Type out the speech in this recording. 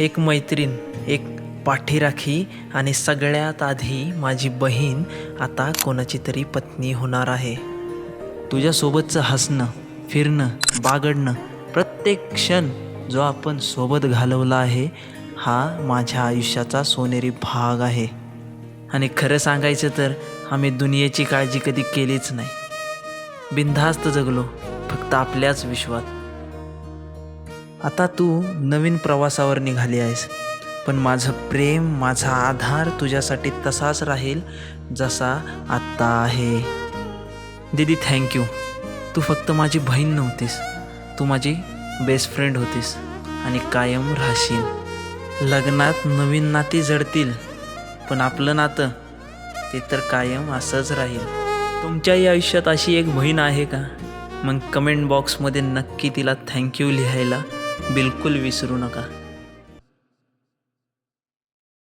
एक मैत्रीण एक पाठीराखी आणि सगळ्यात आधी माझी बहीण आता कोणाची तरी पत्नी होणार आहे. तुझ्यासोबतचं हसणं फिरणं बागडणं प्रत्येक क्षण जो आपण सोबत घालवला आहे हा माझ्या आयुष्याचा सोनेरी भाग आहे. आणि खरं सांगायचं तर आम्ही दुनियेची काळजी कधी केलीच नाही. बिनधास्त जगलो फक्त आपल्याच विश्वात. आता तू नवीन प्रवासावर निघाली आहेस पण माझं प्रेम माझा आधार तुझ्यासाठी तसाच राहील जसा आत्ता आहे. दीदी थँक्यू तू फक्त माझी बहीण नव्हतीस. तू माझी बेस्ट फ्रेंड होतीस आणि कायम राहशील. लग्नात नवीन नाती जडतील पण आपलं नातं ते तर कायम असंच राहील. तुमच्याही आयुष्यात अशी एक बहीण आहे का? मग कमेंट बॉक्समध्ये नक्की तिला थँक्यू लिहायला. बिलकुल विसरू नका.